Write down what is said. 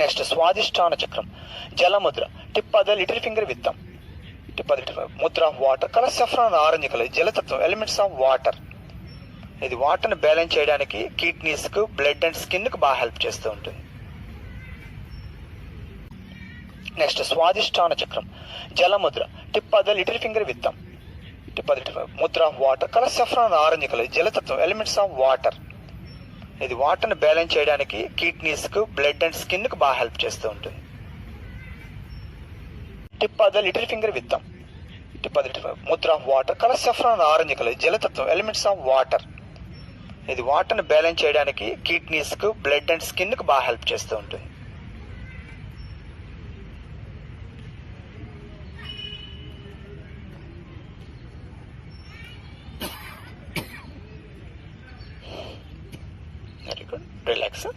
Next Swadhisthana చక్రం జలముద్ర tip of the little finger with thumb tip of the mudra of water colour saffron orange colour జలతత్వం elements of water ఇది వాటర్ని balance చేయడానికి కిడ్నీస్కు blood and స్కిన్కు బాగా help చేస్తూ ఉంటుంది. Next Swadhisthana చక్రం జలముద్ర tip of the little finger with thumb tip of the mudra of water colour saffron orange colour జలతత్వం elements of water ఇది వాటర్ని balance చేయడానికి కిడ్నీస్కు బ్లడ్ అండ్ స్కిన్కు బాగా హెల్ప్ చేస్తూ ఉంటుంది. Tip of the little finger with thumb. Tip of the little mudra of water colour saffron orange colour జలతత్వం elements of water ఇది వాటర్ని balance చేయడానికి కిడ్నీస్కు blood and స్కిన్కు బాగా హెల్ప్ చేస్తూ ఉంటుంది. very good. Relaxation